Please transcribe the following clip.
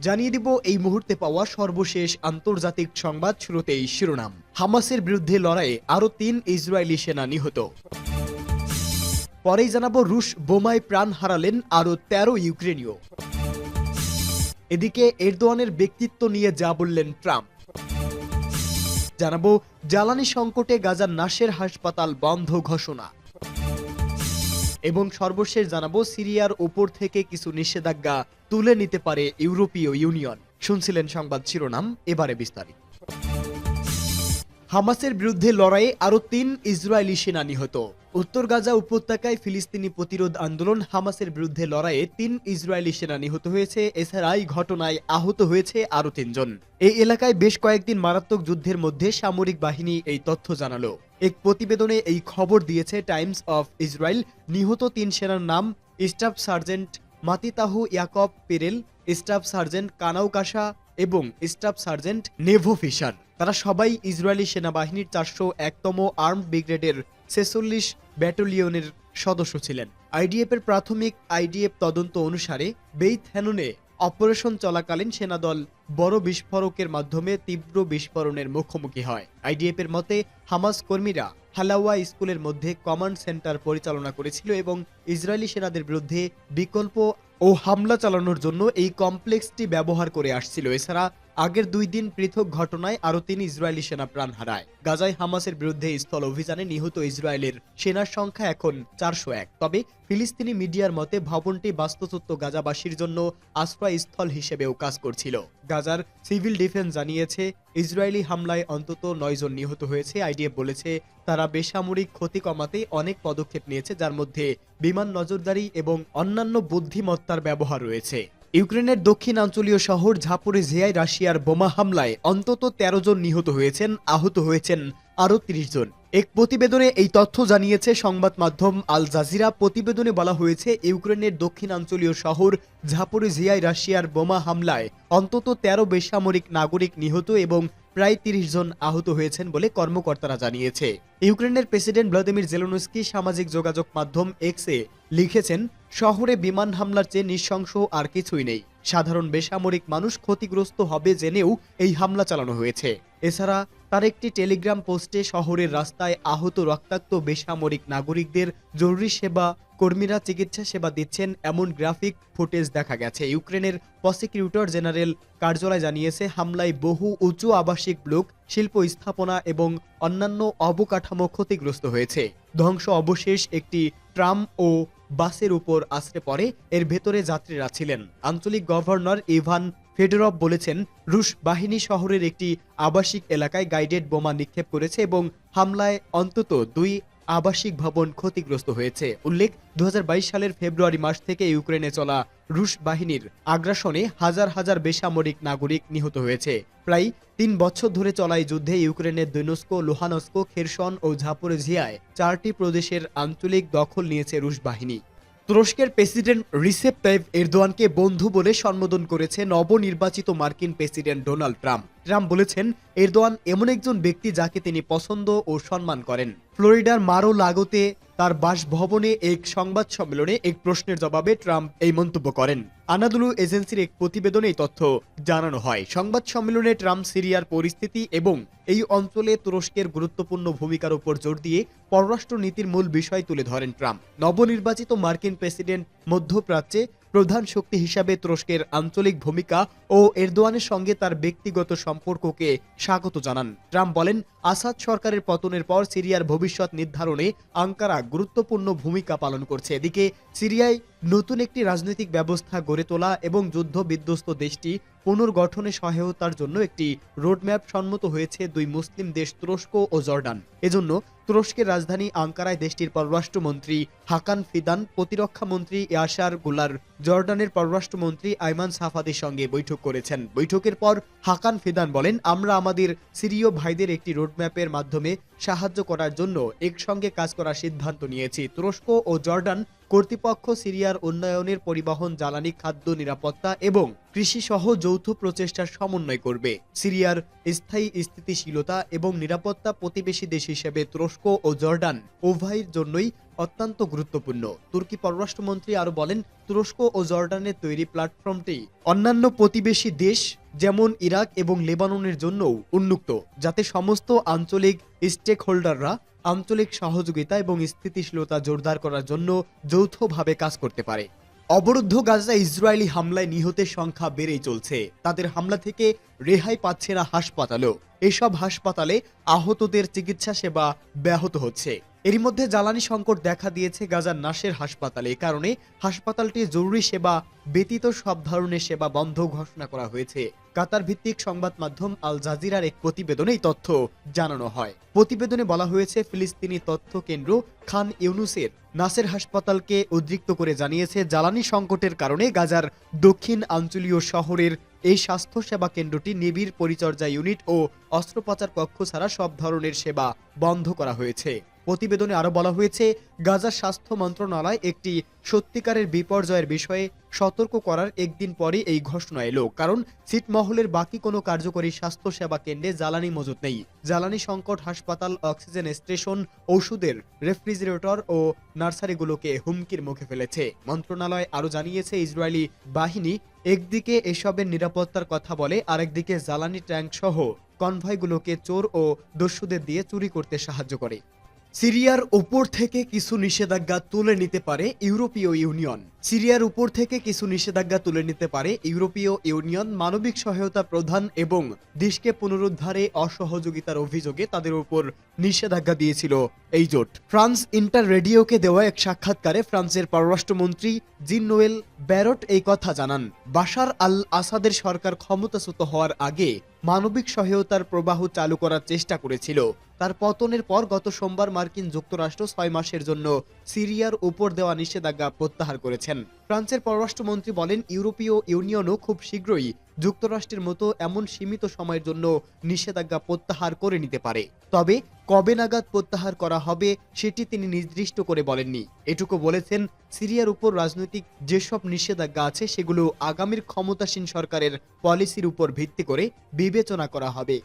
জানিয়ে দিব এই মুহূর্তে পাওয়া সর্বশেষ আন্তর্জাতিক সংবাদ শুরুতেই শিরোনাম। হামাসের বিরুদ্ধে লড়াইয়ে আরও তিন ইসরায়েলি সেনা নিহত। পরেই জানাব রুশ বোমায় প্রাণ হারালেন আরও তেরো ইউক্রেনীয়। এদিকে এরদোয়ানের ব্যক্তিত্ব নিয়ে যা বললেন ট্রাম্প। জানাব, জ্বালানি সংকটে গাজার নাসের হাসপাতাল বন্ধ ঘোষণা। এবং সর্বশেষ জানাব সিরিয়ার ওপর থেকে কিছু নিষেধাজ্ঞা তুলে নিতে পারে ইউরোপীয় ইউনিয়ন। শুনছিলেন সংবাদ শিরোনাম, এবারে বিস্তারিত। হামাসের বিরুদ্ধে লড়াইয়ে আরও তিন ইসরায়েলি সেনা নিহত উত্তর গাজা উপত্যকায় ফিলিস্তিনি প্রতিরোধ আন্দোলন হামাসের বিরুদ্ধে লড়াইয়ে তিন ইসরায়েলি সেনা নিহত হয়েছে। এছাড়া এই ঘটনায় আহত হয়েছে আরও তিনজন। এই এলাকায় বেশ কয়েকদিন মারাত্মক যুদ্ধের মধ্যে সামরিক বাহিনী এই তথ্য জানালো। এক প্রতিবেদনে এই খবর দিয়েছে টাইমস অফ ইসরায়েল। নিহত তিন সেনার নাম staff sergeant Matityahu Yaakov Perel, staff sergeant কানাউকাশা এবং স্টাফ সার্জেন্ট নেভো ফিশার। তারা সবাই ইসরায়েলি সেনাবাহিনীর চারশো একতম আর্ম ব্রিগেডের ছেচল্লিশ ব্যাটালিয়নের সদস্য ছিলেন। আইডিএফ এর প্রাথমিক আইডিএফ তদন্ত অনুসারে বেইথ হ্যানুনে অপারেশন চলাকালীন সেনাদল বড় বিস্ফোরকের মাধ্যমে তীব্র বিস্ফোরণের মুখোমুখি হয়। আইডিএফ এর মতে, হামাস কর্মীরা হালাওয়া স্কুলের মধ্যে কমান্ড সেন্টার পরিচালনা করেছিল এবং ইসরায়েলি সেনাদের বিরুদ্ধে বিকল্প ও হামলা চালানোর জন্য এই কমপ্লেক্সটি ব্যবহার করে আসছিল। এছাড়া আগের দুই দিন পৃথক ঘটনায় আরও তিন ইসরায়েলি সেনা প্রাণ হারায়। গাজায় হামাসের বিরুদ্ধে স্থল অভিযানে নিহত ইসরায়েলের সেনার সংখ্যা এখন চারশো এক। তবে ফিলিস্তিনি মিডিয়ার মতে ভবনটি বাস্তুচ্যুত গাজাবাসীর জন্য আশ্রয়স্থল হিসেবেও কাজ করছিল। গাজার সিভিল ডিফেন্স জানিয়েছে, ইসরায়েলি হামলায় অন্তত নয়জন নিহত হয়েছে। আইডিএফ বলেছে, তারা বেসামরিক ক্ষতি কমাতে অনেক পদক্ষেপ নিয়েছে, যার মধ্যে বিমান নজরদারি এবং অন্যান্য বুদ্ধিমত্তার ব্যবহার রয়েছে। ইউক্রেনের দক্ষিণাঞ্চলীয় শহর ঝাপোরিঝিয়ায় রাশিয়ার বোমা হামলায় অন্তত ১৩ জন নিহত হয়েছেন, আহত হয়েছেন আরও ৩০ জন। এক প্রতিবেদনে এই তথ্য জানিয়েছে সংবাদ মাধ্যম আল জাজিরা। প্রতিবেদনে বলা হয়েছে, ইউক্রেনের দক্ষিণাঞ্চলীয় শহর ঝাপোরিঝিয়ায় রাশিয়ার বোমা হামলায় অন্তত ১৩ বেসামরিক নাগরিক নিহত এবং প্রায় তিরিশ জন আহত হয়েছেন বলে কর্মকর্তারা জানিয়েছে। ইউক্রেনের প্রেসিডেন্ট ভ্লাদিমির জেলোনস্কি সামাজিক যোগাযোগ মাধ্যম এক্সে লিখেছেন শহরে বিমান হামলার চেয়ে নৃশংস আর কিছুই নেই। সাধারণ বেসামরিক মানুষ ক্ষতিগ্রস্ত হবে জেনেও এই হামলা চালানো হয়েছে। এছাড়া তার একটি টেলিগ্রাম পোস্টে শহরের রাস্তায় আহত রক্তাক্ত বেসামরিক নাগরিকদের জরুরি সেবা, কর্মীরা চিকিৎসা সেবা দিচ্ছেন এমন গ্রাফিক ফুটেজ দেখা গেছে। ইউক্রেনের প্রসিকিউটর জেনারেল কার্যালয় জানিয়েছে, হামলায় বহু উঁচু আবাসিক ব্লক শিল্প স্থাপনা এবং অন্যান্য অবকাঠামো ক্ষতিগ্রস্ত হয়েছে। ধ্বংস অবশেষ একটি ট্রাম ও বাসের উপর আশ্রে পড়ে। এর ভেতরে যাত্রীরা ছিলেন। আঞ্চলিক গভর্নর ইভান ফেডরভ বলেছেন, রুশ বাহিনী শহরের একটি আবাসিক এলাকায় গাইডেড বোমা নিক্ষেপ করেছে এবং হামলায় অন্তত দুই আবাসিক ভবন ক্ষতিগ্রস্ত হয়েছে। উল্লেখ দু হাজার বাইশ সালের ফেব্রুয়ারি মাস থেকে ইউক্রেনে চলা রুশ বাহিনীর আগ্রাসনে হাজার হাজার বেসামরিক নাগরিক নিহত হয়েছে। প্রায় তিন বছর ধরে চলা এই যুদ্ধে ইউক্রেনের দৈনস্কো, লোহানস্কো, খেরসন ও ঝাপোরেঝিয়ায় চারটি প্রদেশের আঞ্চলিক দখল নিয়েছে রুশ বাহিনী। তুরস্কের প্রেসিডেন্ট রিসেপ তাইব এরদোয়ানকে বন্ধু বলে সম্বোধন করেছে নবনির্বাচিত মার্কিন প্রেসিডেন্ট ডোনাল্ড ট্রাম্প। ট্রাম্প বলেছেন, এরদোয়ান এমন একজন ব্যক্তি যাকে তিনি পছন্দ ও সম্মান করেন। ফ্লোরিডার মারো লাগোতে তার বাসভবনে এক সংবাদ সম্মেলনে এক প্রশ্নের জবাবে ট্রাম্প এই মন্তব্য করেন। আনাদুলু এজেন্সির এক প্রতিবেদনে এই তথ্য জানানো হয়। সংবাদ সম্মেলনে ট্রাম্প সিরিয়ার পরিস্থিতি এবং এই অঞ্চলে তুরস্কের গুরুত্বপূর্ণ ভূমিকার উপর জোর দিয়ে পররাষ্ট্র নীতির মূল বিষয় তুলে ধরেন ট্রাম্প। নবনির্বাচিত মার্কিন প্রেসিডেন্ট মধ্যপ্রাচ্যে প্রধান শক্তি হিসাবে তুরস্কের আঞ্চলিক ভূমিকা ও এরদোয়ানের সঙ্গে তার ব্যক্তিগত সম্পর্ককে স্বাগত জানান। ট্রাম্প বলেন আসাদ সরকারের পতনের পর সিরিয়ার ভবিষ্যৎ নির্ধারণে আঙ্কারা গুরুত্বপূর্ণ ভূমিকা পালন করছে। এদিকে, সিরিয়ায় নতুন একটি রাজনৈতিক ব্যবস্থা গড়ে তোলা এবং যুদ্ধ বিধ্বস্ত দেশটি পুনর্গঠনে সহায়তার জন্য একটি রোডম্যাপ সম্মত হয়েছে দুই মুসলিম দেশ তুরস্ক ও জর্ডান। এজন্য তুরস্কের রাজধানী আঙ্কারায় দেশটির পররাষ্ট্রমন্ত্রী হাকান ফিদান, প্রতিরক্ষা মন্ত্রী ইয়াসারগুলার, জর্ডানের পররাষ্ট্রমন্ত্রী আইমান সাফাদের সঙ্গে বৈঠক করেছেন। বৈঠকের পর হাকান ফিদান বলেন, আমরা আমাদের সিরীয় ভাইদের একটি রোডম্যাপের মাধ্যমে সাহায্য করার জন্য একসঙ্গে কাজ করার সিদ্ধান্ত নিয়েছি। তুরস্ক ও জর্ডান কর্তৃপক্ষ সিরিয়ার উন্নয়নের পরিবহন, জ্বালানি, খাদ্য নিরাপত্তা এবং কৃষি সহ যৌথ প্রচেষ্টার সমন্বয় করবে। সিরিয়ার স্থায়ী স্থিতিশীলতা এবং নিরাপত্তা প্রতিবেশী দেশ হিসেবে তুরস্ক ও জর্ডান উভয়ের জন্যই অত্যন্ত গুরুত্বপূর্ণ। তুর্কি পররাষ্ট্রমন্ত্রী আরও বলেন, তুরস্ক ও জর্ডানের তৈরি প্ল্যাটফর্মটি অন্যান্য প্রতিবেশী দেশ যেমন ইরাক এবং লেবাননের জন্যও উন্মুক্ত, যাতে সমস্ত আঞ্চলিক স্টেক হোল্ডাররা আঞ্চলিক সহযোগিতা এবং স্থিতিশীলতা জোরদার করার জন্য যৌথভাবে কাজ করতে পারে। অবরুদ্ধ গাজা ইসরায়েলি হামলায় নিহতের সংখ্যা বেড়েই চলছে। তাদের হামলা থেকে রেহাই পাচ্ছে না হাসপাতালও। এসব হাসপাতালে আহতদের চিকিৎসা সেবা ব্যাহত হচ্ছে। এরই মধ্যে জ্বালানি সংকট দেখা দিয়েছে গাজার নাসের হাসপাতালে। এ কারণে হাসপাতালটি জরুরি সেবা, ব্যতীত সব ধরনের সেবা বন্ধ ঘোষণা করা হয়েছে। কাতার ভিত্তিক সংবাদ মাধ্যম আল জাজিরার এক প্রতিবেদনে এই তথ্য জানানো হয়। প্রতিবেদনে বলা হয়েছে, ফিলিস্তিনি তথ্য কেন্দ্র খান ইউনুসের নাসের হাসপাতালকে উদ্রিক্ত করে জানিয়েছে, জ্বালানি সংকটের কারণে গাজার দক্ষিণ আঞ্চলীয় শহরের এই স্বাস্থ্য সেবা কেন্দ্রটি নিবিড় পরিচর্যা ইউনিট ও অস্ত্রোপচার কক্ষ ছাড়া সব ধরনের সেবা বন্ধ করা হয়েছে। প্রতিবেদনে আরও বলা হয়েছে গাজার স্বাস্থ্য মন্ত্রণালয় একটি সত্যিকারের বিপর্যয়ের বিষয়ে সতর্ক করার একদিন পরে এই ঘোষণা এলো। কারণ, ছিটমহলের বাকি কোনো কার্যকরী স্বাস্থ্য সেবা কেন্দ্রে জ্বালানি মজুত নেই। জ্বালানি সংকট, হাসপাতাল, অক্সিজেন স্টেশন, ওষুধের রেফ্রিজারেটর ও নার্সারিগুলোকে হুমকির মুখে ফেলেছে। মন্ত্রণালয় আরও জানিয়েছে, ইসরায়েলি বাহিনী একদিকে এসবের নিরাপত্তার কথা বলে, আরেকদিকে জ্বালানি ট্যাঙ্ক সহ কনভয়গুলোকে চোর ও দস্যুদের দিয়ে চুরি করতে সাহায্য করে। সিরিয়ার ওপর থেকে কিছু নিষেধাজ্ঞা তুলে নিতে পারে ইউরোপীয় ইউনিয়ন। সিরিয়ার উপর থেকে কিছু নিষেধাজ্ঞা তুলে নিতে পারে ইউরোপীয় ইউনিয়ন মানবিক সহায়তা প্রদান এবং দেশকে পুনরুদ্ধারে অসহযোগিতার অভিযোগে তাদের উপর নিষেধাজ্ঞা দিয়েছিল এই জোট। ফ্রান্স ইন্টার রেডিওকে দেওয়া এক সাক্ষাৎকারে ফ্রান্সের পররাষ্ট্রমন্ত্রী জিন নোয়েল ব্যারট এই কথা জানান। বাশার আল আসাদের সরকার ক্ষমতাচ্যুত হওয়ার আগে মানবিক সহায়তার প্রবাহ চালু করার চেষ্টা করেছিল। তার পতনের পর গত সোমবার মার্কিন যুক্তরাষ্ট্র ছয় মাসের জন্য সিরিয়ার উপর দেওয়া নিষেধাজ্ঞা প্রত্যাহার করেছেন ফ্রান্সের পররাষ্ট্রমন্ত্রী বলেন, ইউরোপীয় ইউনিয়নও খুব শীঘ্রই যুক্তরাষ্ট্রের মতো এমন সীমিত সময়ের জন্য নিষেধাজ্ঞা প্রত্যাহার করে নিতে পারে। তবে কবে নাগাদ প্রত্যাহার করা হবে সেটি তিনি নির্দিষ্ট করে বলেননি। এটুকু বলেছেন, সিরিয়ার উপর রাজনৈতিক যেসব নিষেধাজ্ঞা আছে সেগুলো আগামীর ক্ষমতাসীন সরকারের পলিসির উপর ভিত্তি করে বিবেচনা করা হবে।